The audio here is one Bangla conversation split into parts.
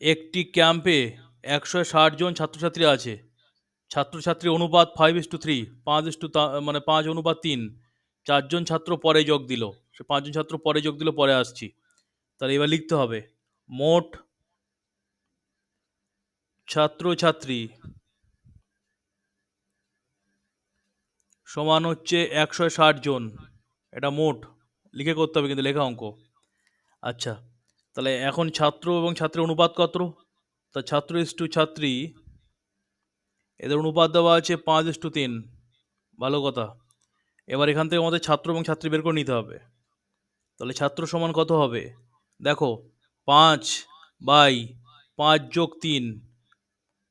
একটি ক্যাম্পে একশো ষাট জন ছাত্রছাত্রী আছে। ছাত্রছাত্রী অনুপাত ফাইভ ইস টু থ্রি পাঁচ ইস টু মানে পাঁচ অনুপাত তিন। চারজন ছাত্র পরে যোগ দিল। সে পাঁচজন ছাত্র পরে যোগ দিল, পরে আসছি। তাহলে এবার লিখতে হবে, মোট ছাত্রছাত্রী সমান হচ্ছে একশো ষাট জন। এটা মোট, লিখে করতে হবে কিন্তু লেখা অঙ্ক। আচ্ছা তাহলে এখন ছাত্র এবং ছাত্রের অনুপাত কত? তা ছাত্র টু ছাত্রী, এদের অনুপাত দেওয়া আছে পাঁচ টু তিন। ভালো কথা। এবার এখান থেকে আমাদের ছাত্র এবং ছাত্রী বের করে নিতে হবে। তাহলে ছাত্র সমান কত হবে? দেখো, পাঁচ বাই পাঁচ যোগ তিন,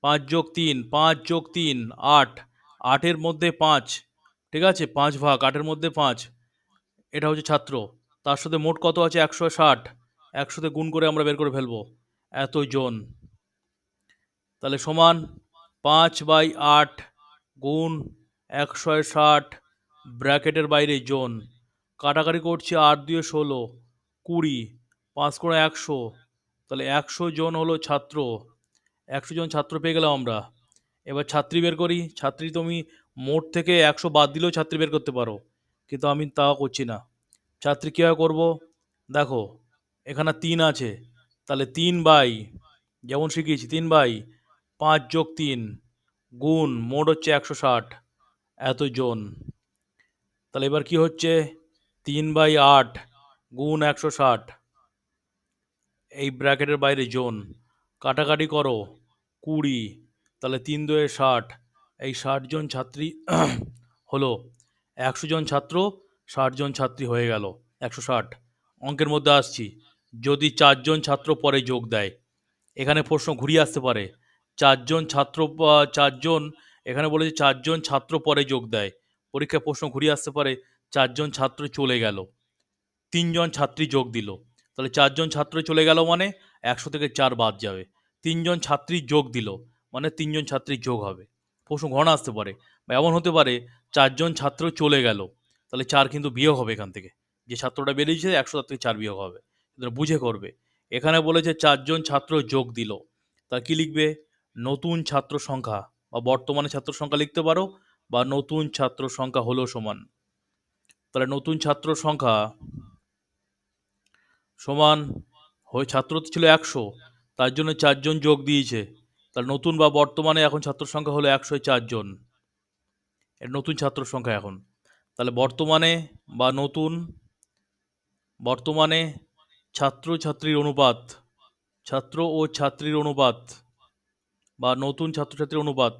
পাঁচ যোগ তিন, পাঁচ যোগ তিন, আট। আটের মধ্যে পাঁচ, ঠিক আছে? পাঁচ ভাগ, আটের মধ্যে পাঁচ। এটা হচ্ছে ছাত্র। তার সাথে মোট কত আছে? একশো ষাট। একশোতে গুণ করে আমরা বের করে ফেলব। এত জন। তাহলে সমান পাঁচ বাই আট গুণ একশো ষাট ব্র্যাকেটের বাইরে জন। কাটাকাটি করছি আট দিয়ে ষোলো, কুড়ি, পাঁচ করে একশো। তাহলে একশো জন হলো ছাত্র। একশো জন ছাত্র পেয়ে গেলাম আমরা। এবার ছাত্রী বের করি। ছাত্রী তুমি মোট থেকে একশো বাদ দিলেও ছাত্রী বের করতে পারো। কিন্তু আমি তা করছি না। ছাত্রী কীভাবে করব? দেখো এখানে তিন আছে। তাহলে তিন বাই, যেমন শিখিয়েছি, তিন বাই পাঁচ যোগ তিন গুণ, মোট হচ্ছে একশো ষাট এত জন তাহলে এবার কি হচ্ছে? তিন বাই আট গুণ একশো ষাট, এই ব্র্যাকেটের বাইরে জন। কাটাকাটি করো, কুড়ি, তাহলে তিন দুয়ে ষাট, এই ষাট জন ছাত্রী হলো। একশো জন ছাত্র, ষাট জন ছাত্রী হয়ে গেল, একশো ষাট। অঙ্কের মধ্যে আসছি। যদি চারজন ছাত্র পরে যোগ দেয়। এখানে প্রশ্ন ঘুরিয়ে আসতে পারে। চারজন ছাত্র চারজন, এখানে বলেছে চারজন ছাত্র পরে যোগ দেয়। পরীক্ষায় প্রশ্ন ঘুরিয়ে আসতে পারে, চারজন ছাত্র চলে গেল। তিনজন ছাত্রী যোগ দিল। তাহলে চারজন ছাত্র চলে গেল মানে একশো থেকে চার বাদ যাবে। তিনজন ছাত্রী যোগ দিল মানে তিনজন ছাত্রী যোগ হবে। প্রশ্ন ঘন আসতে পারে। বা এমন হতে পারে চারজন ছাত্র চলে গেল। তাহলে চার কিন্তু বিয়োগ হবে এখান থেকে। যে ছাত্রটা বেরিয়েছে, একশো তার থেকে চার বিয়োগ হবে। বুঝে করবে। এখানে বলেছে চারজন ছাত্র যোগ দিল। তা কি লিখবে? নতুন ছাত্র সংখ্যা বা বর্তমানে ছাত্র সংখ্যা লিখতে পারো বা নতুন ছাত্র সংখ্যা হলো সমান। তাহলে নতুন ছাত্র সংখ্যা সমান হয়ে ছাত্র তো ছিল একশো, তার জন্য চারজন যোগ দিয়েছে। তাহলে নতুন বা বর্তমানে এখন ছাত্র সংখ্যা হলো একশো চারজন। এর নতুন ছাত্র সংখ্যা এখন। তাহলে বর্তমানে বা নতুন বর্তমানে ছাত্র ছাত্রীর অনুপাত ছাত্র ও ছাত্রীর অনুপাত বা নতুন ছাত্রছাত্রীর অনুপাত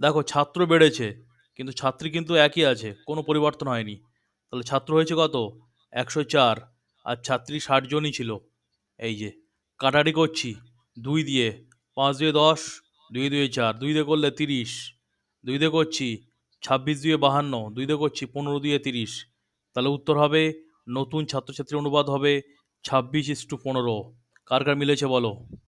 দেখো, ছাত্র বেড়েছে, কিন্তু ছাত্রী কিন্তু একই আছে, কোনো পরিবর্তন হয়নি। তাহলে ছাত্র হয়েছে কত? একশো চার। আর ছাত্রী ষাট জনই ছিল। এই যে, কাটারি করছি, দুই দিয়ে, পাঁচ দিয়ে দশ, দুই দুই চার, দুই দিয়ে করলে তিরিশ, দুই দিয়ে করছি ছাব্বিশ দিয়ে বাহান্ন, দুই দিয়ে করছি পনেরো দিয়ে তিরিশ। তাহলে উত্তর হবে, নতুন ছাত্রছাত্রীর অনুপাত হবে ছাব্বিশ ইস টু পনেরো। কার কার মিলেছে বলো?